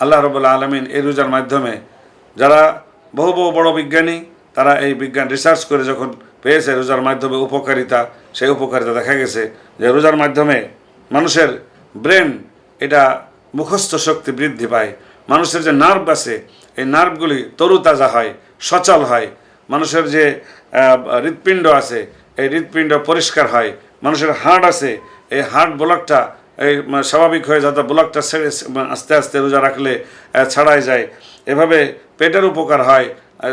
আল্লাহ রবুল্লা আলমিন এই রোজার মাধ্যমে যারা বহু বহু বড় বিজ্ঞানী, তারা এই বিজ্ঞান রিসার্চ করে যখন পেয়েছে রোজার মাধ্যমে উপকারিতা, সেই উপকারিতা দেখা গেছে যে রোজার মাধ্যমে মানুষের ব্রেন এটা মুখস্থ শক্তি বৃদ্ধি পায়। মানুষের যে নার্ভ আছে, এই নার্ভগুলি তরুতাজা হয়, সচল হয়। মানুষের যে হৃৎপিণ্ড আছে, এই হৃৎপিণ্ড পরিষ্কার হয়। মানুষের হার্ট আছে, এই হার্ট ব্লকটা এই মানে স্বাভাবিক হয়ে যাতে ব্লকটা ছেড়ে, আস্তে আস্তে রোজা রাখলে ছাড়াই যায়। এভাবে পেটের উপকার হয়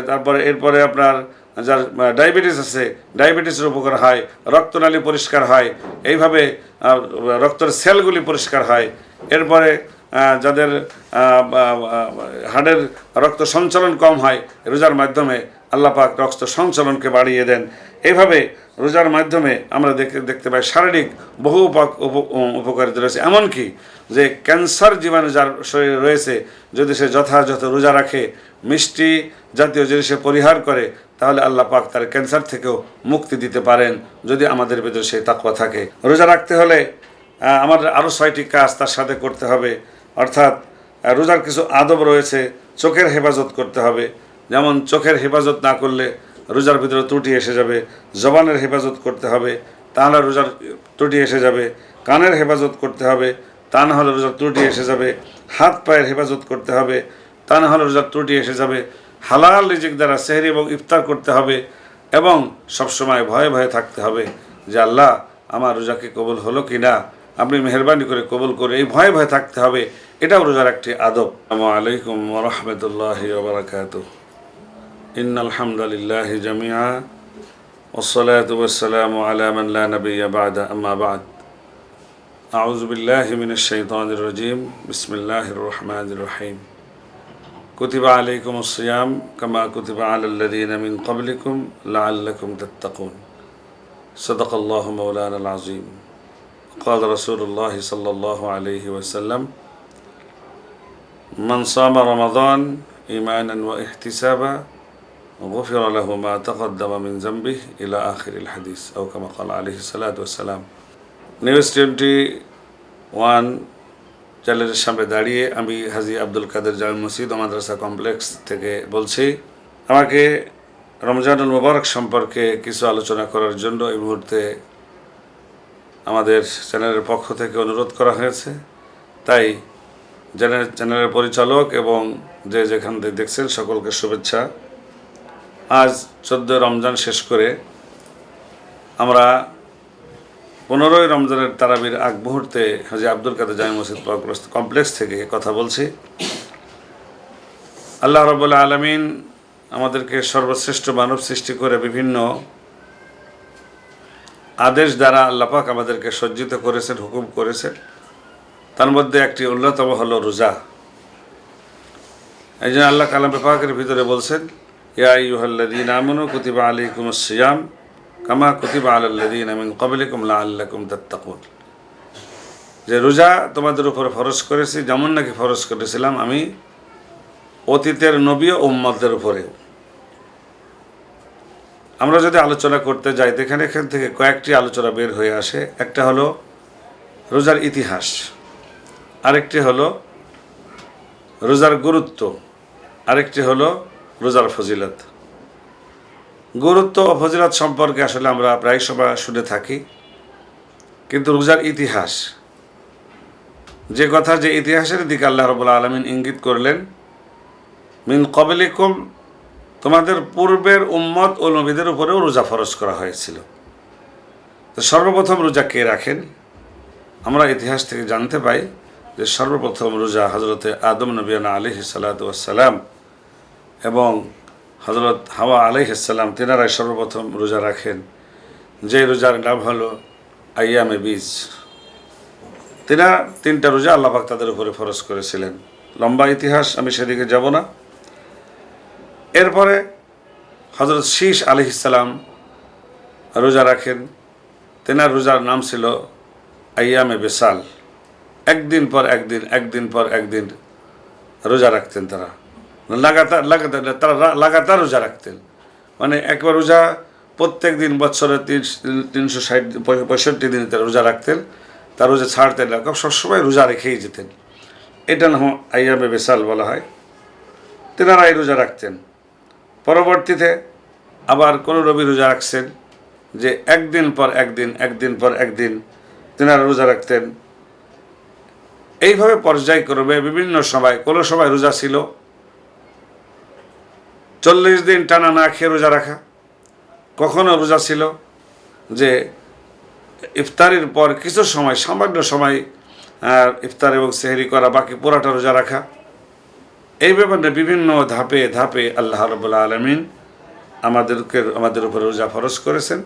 তারপরে, এরপরে আপনার যার ডায়াবেটিস আছে, ডায়াবেটিসের উপকার হয়, রক্তনালী পরিষ্কার হয়, এইভাবে রক্তের সেলগুলি পরিষ্কার হয়। এরপরে যাদের হাড়ের রক্ত সঞ্চালন কম হয়, রোজার মাধ্যমে আল্লাহ পাক রক্ত সঞ্চালনকে বাড়িয়ে দেন। এইভাবে রোজার মাধ্যমে আমরা দেখতে দেখতে পাই শারীরিক বহু উপাক- উপ- উপকারিতা রয়েছে। এমনকি যে ক্যান্সার জীবাণু যার শরীরে রয়েছে, যদি সে যথাযথ রোজা রাখে, মিষ্টি জাতীয় জিনিসে পরিহার করে, তাহলে আল্লাহ পাক তার ক্যান্সার থেকেও মুক্তি দিতে পারেন যদি আমাদের ভিতরে সেই তাকওয়া থাকে। রোজা রাখতে হলে আমাদের আরও ছয়টি কাজ তার সাথে করতে হবে। অর্থাৎ রোজার কিছু আদব রয়েছে, চোখের হেফাজত করতে হবে। যেমন চোখের হেফাজত না করলে রোজার ভিতরে ত্রুটি এসে যাবে, জবানের হেফাজত করতে হবে তাহলে রোজার ত্রুটি এসে যাবে, কানের হেফাজত করতে হবে তা না হলে রোজার ত্রুটি এসে যাবে, হাত পায়ের হেফাজত করতে হবে তা না হলে রোজার ত্রুটি এসে যাবে, হালাল রিজিক দ্বারা সেহরি এবং ইফতার করতে হবে এবং সবসময় ভয়ে ভয়ে থাকতে হবে যে আল্লাহ আমার রোজাকে কবুল হলো কি না আপনি মেহরবানি করে কবুল করে এই ভয়ে ভয়ে থাকতে হবে। এটাও রোজার একটি আদব। আসসালামু আলাইকুম রহমতুল্লাহ বারাকাতু إن الحمد لله جميعا والصلاة والسلام على من لا نبي بعد أما بعد. أعوذ بالله من الشيطان الرجيم. بسم الله الرحمن الرحيم. كتب عليكم الصيام كما كتب على الذين من قبلكم لعلكم تتقون. صدق الله مولانا العظيم. قال رسول الله صلى الله عليه وسلم من صام رمضان إيمانا وإحتسابا غفر له ما تقدم من ذنبه إلى آخر الحديث أو كما قال عليه الصلاة والسلام নিউজ টোয়েন্টি ওয়ান চ্যানেলের সামনে দাঁড়িয়ে আমি হাজি আব্দুল কাদের জামি মসজিদ ও মাদ্রাসা কমপ্লেক্স থেকে বলছি আমাকে রমজানুল মুবারক সম্পর্কে কিছু আলোচনা করার জন্য এই মুহূর্তে আমাদের চ্যানেলের পক্ষ থেকে অনুরোধ করা হয়েছে তাই চ্যানেল চ্যানেলের পরিচালক এবং যে যেখান থেকে দেখছেন সকলকে শুভেচ্ছা আজ চোদ্দ রমজান শেষ করে আমরা পনেরোই রমজানের তারাবির আগ মুহূর্তে হাজি আব্দুল কাদের জামি মসজিদ কমপ্লেক্স থেকে কথা বলছি। আল্লাহ রবুল্লা আলমিন আমাদেরকে সর্বশ্রেষ্ঠ মানব সৃষ্টি করে বিভিন্ন আদেশ দ্বারা আল্লাপাক আমাদেরকে সজ্জিত করেছেন, হুকুম করেছেন। তার মধ্যে একটি অন্যতম হলো রোজা। এই জন্য আল্লাহ কালাম পাকের ভিতরে বলছেন কামা যে রোজা তোমাদের উপর ফরজ করেছি, যেমন নাকি ফরজ করেছিলাম আমি অতীতের নবী ও উম্মদের উপরেও। আমরা যদি আলোচনা করতে যাই এখানে এখান থেকে কয়েকটি আলোচনা বের হয়ে আসে। একটা হলো রোজার ইতিহাস, আরেকটি হলো রোজার গুরুত্ব, আরেকটি হলো রোজার ফজিলত। গুরুত্ব ও ফজিলত সম্পর্কে আসলে আমরা প্রায় সময় শুনে থাকি। কিন্তু রোজার ইতিহাস, যে কথা যে ইতিহাসের দিকে আল্লাহ রবুল্লা আলমিন ইঙ্গিত করলেন, মিন কবলিকুম তোমাদের পূর্বের উম্মত ও নবীদের উপরেও রোজা ফরজ করা হয়েছিল। তো সর্বপ্রথম রোজা কে রাখেন? আমরা ইতিহাস থেকে জানতে পাই যে সর্বপ্রথম রোজা হজরতে আদম নবিয়ানা আলিহ সালাতাম এবং হজরত হাওয়া আলাইসাল্লাম তেনারাই সর্বপ্রথম রোজা রাখেন। যে রোজার নাম হলো আইয়ামে বীজ। তেনা তিনটা রোজা আল্লাপাক তাদের উপরে ফরজ করেছিলেন। লম্বা ইতিহাস, আমি সেদিকে যাব না। এরপরে হজরত শীষ আলিহিসাল্লাম রোজা রাখেন। তেনার রোজার নাম ছিল আইয়ামে বেসাল। একদিন পর একদিন একদিন পর একদিন রোজা রাখতেন তারা। লাগাতার লাগাতার, তারা লাগাতার রোজা রাখতেন। মানে একবার রোজা প্রত্যেক দিন বছরে তিন তিনশো ষাট, পঁয়ষট্টি দিন তারা রোজা রাখতেন। তার রোজা ছাড়তেন না সবসময় রোজা রেখেই যেতেন। এটা না আইয়াবে বেসাল বলা হয়। তেনারা এই রোজা রাখতেন। পরবর্তীতে আবার কোনো রবি রোজা রাখছেন যে একদিন পর একদিন একদিন পর একদিন তেনারা রোজা রাখতেন। এইভাবে পর্যায়ক্রমে বিভিন্ন সময়, কোনো সময় রোজা ছিল চল্লিশ দিন টানা না খেয়ে রোজা রাখা। কখনো রোজা ছিল যে ইফতারির পর কিছু সময়, সামান্য সময় ইফতার এবং সেহরি করা, বাকি পুরাটা রোজা রাখা। এই ব্যাপারে বিভিন্ন ধাপে ধাপে আল্লাহ রবুল্লা আলমিন আমাদেরকে, আমাদের উপরে রোজা ফরজ করেছেন।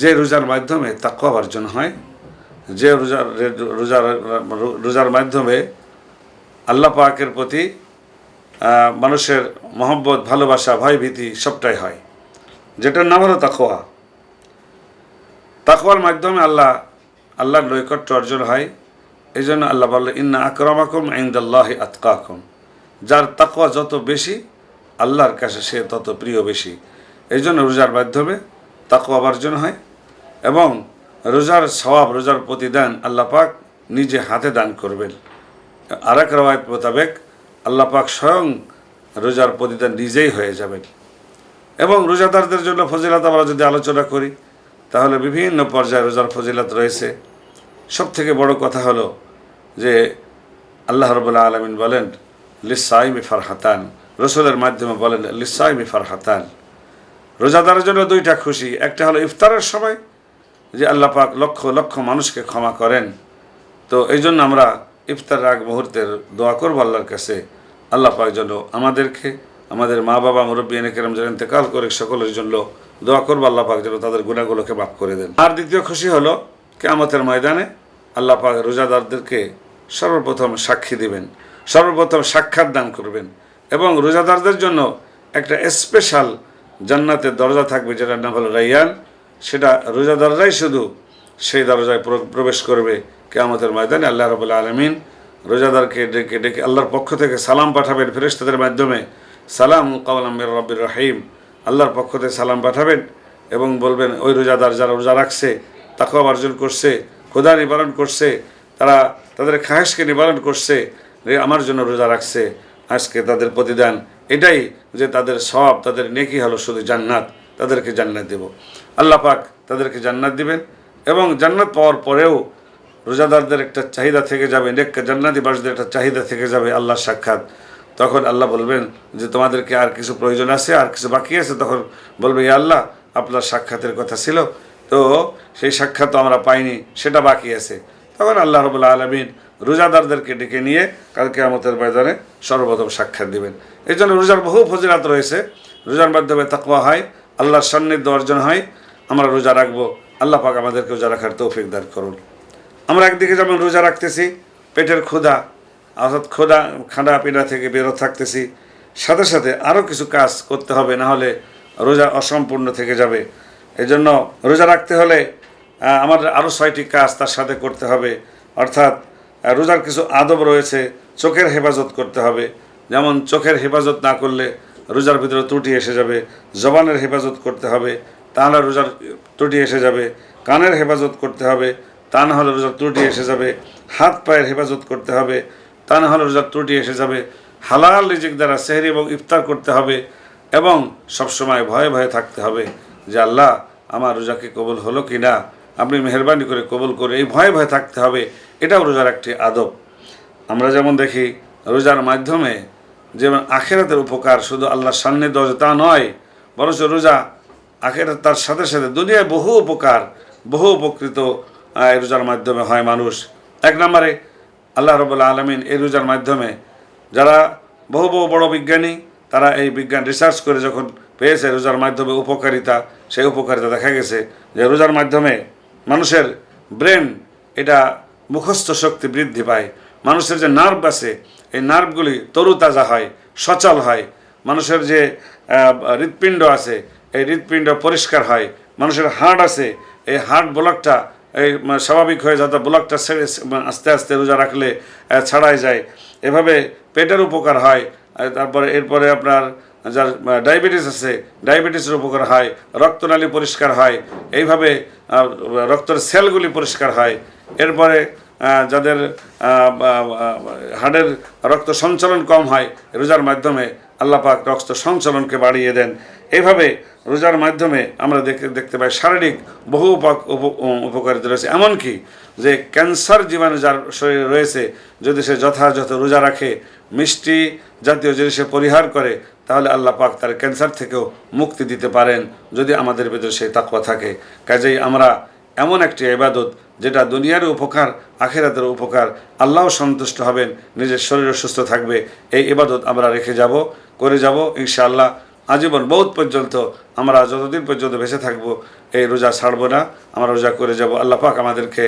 যে রোজার মাধ্যমে তাকুয়া অর্জন হয়, যে রোজার রোজার রোজার মাধ্যমে আল্লাহ পাকের প্রতি মানুষের মহব্বত, ভালোবাসা, ভয়ভীতি সবটাই হয়। যেটার নাম হলো তাকোয়া তাকোয়ার মাধ্যমে আল্লাহ, আল্লাহর নৈকট্য অর্জন হয়। এই জন্য আল্লাহ বলল ইন্না আকরামাকুম ইন্দাল্লাহি আতকাকুম। যার তাকোয়া যত বেশি, আল্লাহর কাছে সে তত প্রিয় বেশি। এই জন্য রোজার মাধ্যমে তাকওয়া অর্জন হয় এবং রোজার সওয়াব, রোজার প্রতিদান আল্লাহ পাক নিজে হাতে দান করবেন। আর এক মোতাবেক আল্লাহ পাক স্বয়ং রোজার প্রতিদান নিজেই হয়ে যাবেন। এবং রোজাদারদের জন্য ফজিলত আমরা যদি আলোচনা করি, তাহলে বিভিন্ন পর্যায়ে রোজার ফজিলত রয়েছে। সব থেকে বড় কথা হলো যে আল্লাহ রবুল্লা আলমিন বলেন লিসাই লিসাইমি ফারহাতান রসুলের মাধ্যমে বলেন লিসাইমি ফারহাতান রোজাদারের জন্য দুইটা খুশি। একটা হলো ইফতারের সময়, যে আল্লাহ পাক লক্ষ লক্ষ মানুষকে ক্ষমা করেন। তো এই জন্য আমরা ইফতার আগ মুহূর্তের দোয়া করব আল্লাহর কাছে। আল্লাহ পাক যেন আমাদেরকে, আমাদের মা বাবা মুরব্বী এনে কেরাম যেন ইন্তেকাল করে সকলের জন্য দোয়া করব, আল্লাহ পাক যেন তাদের গুণাগুলোকে মাফ করে দেন। আর দ্বিতীয় খুশি হলো, কেয়ামতের ময়দানে আল্লাহ পাক রোজাদারদেরকে সর্বপ্রথম সাক্ষী দিবেন, সর্বপ্রথম সাক্ষাৎ দান করবেন এবং রোজাদারদের জন্য একটা স্পেশাল জান্নাতের দরজা থাকবে, যেটার নাম হলো রাইয়ান। সেটা রোজাদাররাই শুধু সেই দরজায় প্রবেশ করবে কেয়ামতের ময়দানে, আল্লাহ রবুল্লা আলমিন রোজাদারকে ডেকে ডেকে আল্লাহর পক্ষ থেকে সালাম পাঠাবেন ফেরেশতাদের মাধ্যমে। সালাম কালামের রব্বির রাহিম। আল্লাহর পক্ষ থেকে সালাম পাঠাবেন এবং বলবেন, ওই রোজাদার যারা রোজা রাখছে, তাকেও অর্জন করছে, খোদা নিবারণ করছে, তারা তাদের খাহেসকে নিবারণ করছে আমার জন্য রোজা রাখছে, আজকে তাদের প্রতিদান। এটাই যে তাদের সব তাদের নেকি হলো শুধু জান্নাত, তাদেরকে জান্নাত দেব। আল্লাহ পাক তাদেরকে জান্নাত দিবেন এবং জান্নাত পাওয়ার পরেও রোজাদারদের একটা চাহিদা থেকে যাবে নেক জান্নাতি বাসদের একটা চাহিদা থেকে যাবে আল্লাহর সাক্ষাৎ। তখন আল্লাহ বলবেন যে, তোমাদেরকে আর কিছু প্রয়োজন আছে, আর কিছু বাকি আছে? তখন বলবে, ইয়া আল্লাহ, আপনার সাক্ষাতের কথা ছিল, তো সেই সাক্ষাৎ তো আমরা পাইনি, সেটা বাকি আছে। তখন আল্লাহ রবুল্লা আলমিন রোজাদারদেরকে ডেকে নিয়ে কালকে আমাদের ময়দানে সর্বপ্রথম সাক্ষাৎ দিবেন। এই জন্য রোজার বহু ফজিলাত রয়েছে। রোজার মাধ্যমে তাকওয়া হয়, আল্লাহর সান্নিধ্য অর্জন হয়। আমরা রোজা রাখব। আল্লাহ পাক আমাদেরকে রোজা রাখার তৌফিক দান করুন। আমরা একদিকে যেমন রোজা রাখতেছি, পেটের ক্ষুধা, অর্থাৎ ক্ষুধা, খাঁড়া পিনা থেকে বেরো থাকতেছি, সাথে সাথে আরও কিছু কাজ করতে হবে, না হলে রোজা অসম্পূর্ণ থেকে যাবে। এই জন্য রোজা রাখতে হলে আমাদের আরও ছয়টি কাজ তার সাথে করতে হবে। অর্থাৎ রোজার কিছু আদব রয়েছে, চোখের হেফাজত করতে হবে। যেমন চোখের হেফাজত না করলে রোজার ভিতরে ত্রুটি এসে যাবে, জবানের হেফাজত করতে হবে, তাহলে রোজার ত্রুটি এসে যাবে, কানের হেফাজত করতে হবে তা না হলে রোজার ত্রুটি এসে যাবে, হাত পায়ের হেফাজত করতে হবে, তা না হলে রোজার ত্রুটি এসে যাবে, হালাল রিজিক দ্বারা সেহরি এবং ইফতার করতে হবে এবং সবসময় ভয়ে ভয়ে থাকতে হবে যে আল্লাহ, আমার রোজাকে কবুল হলো কি না আপনি মেহরবানি করে কবুল করে এই ভয়ে ভয়ে থাকতে হবে, এটাও রোজার একটি আদব। আমরা যেমন দেখি, রোজার মাধ্যমে যেমন আখেরাতের উপকার শুধু আল্লাহর সান্নিধ্য যে তা নয়, বরঞ্চ রোজা আখেরাত তার সাথে সাথে দুনিয়ায় বহু উপকার, বহু উপকৃত এই রোজার মাধ্যমে হয় মানুষ। এক নম্বরে আল্লাহ রবুল্লা আলমিন এই রোজার মাধ্যমে যারা বহু বহু বড় বিজ্ঞানী, তারা এই বিজ্ঞান রিসার্চ করে যখন পেয়েছে রোজার মাধ্যমে উপকারিতা, সেই উপকারিতা দেখা গেছে যে রোজার মাধ্যমে মানুষের ব্রেন এটা মুখস্থ শক্তি বৃদ্ধি পায়। মানুষের যে নার্ভ আছে, এই নার্ভগুলি তরুতাজা হয়, সচল হয়। মানুষের যে হৃৎপিণ্ড আছে, এই হৃৎপিণ্ড পরিষ্কার হয়। মানুষের হার্ট আছে, এই হার্ট ব্লকটা এই মানে স্বাভাবিক হয়ে যাতে ব্লকটা ছেড়ে আস্তে আস্তে রোজা রাখলে ছাড়াই যায়। এভাবে পেটের উপকার হয় তারপরে এরপরে আপনার যার ডায়াবেটিস আছে, ডায়াবেটিসের উপকার হয়, রক্তনালী পরিষ্কার হয়, এইভাবে রক্তের সেলগুলি পরিষ্কার হয়। এরপরে যাদের হাড়ের রক্ত সঞ্চালন কম হয়, রোজার মাধ্যমে আল্লাহ পাক রক্ত সঞ্চালনকে বাড়িয়ে দেন। এইভাবে রোজার মাধ্যমে আমরা দেখতে দেখতে পাই শারীরিক বহু উপাক- উপ- উপকারিতা রয়েছে। এমনকি যে ক্যান্সার জীবাণু যার শরীরে রয়েছে, যদি সে যথাযথ রোজা রাখে, মিষ্টি জাতীয় জিনিস সে পরিহার করে, তাহলে আল্লাহ পাক তার ক্যান্সার থেকেও মুক্তি দিতে পারেন যদি আমাদের ভেতরে সেই তাকওয়া থাকে। কাজেই আমরা এমন একটি ইবাদত যেটা দুনিয়ার উপকার, আখেরাতের উপকার আল্লাহ সন্তুষ্ট হবেন, নিজের শরীর সুস্থ থাকবে, এই ইবাদত আমরা রেখে যাব, করে যাব, ইনশাআল্লাহ। আজীবন বহুত পর্যন্ত আমরা যতদিন পর্যন্ত বেঁচে থাকব, এই রোজা ছাড়বো না, আমরা রোজা করে যাব। আল্লাহ পাক আমাদেরকে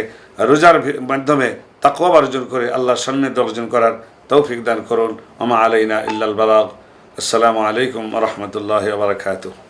রোজার মাধ্যমে তাকওয়া অর্জন করে আল্লাহর সান্নিধ্য অর্জন করার তৌফিক দান করুন। আমা আলাইনা ইল্লাল বালাগ। আসসালামু আলাইকুম রহমতুল্লাহ বারকাতুহ।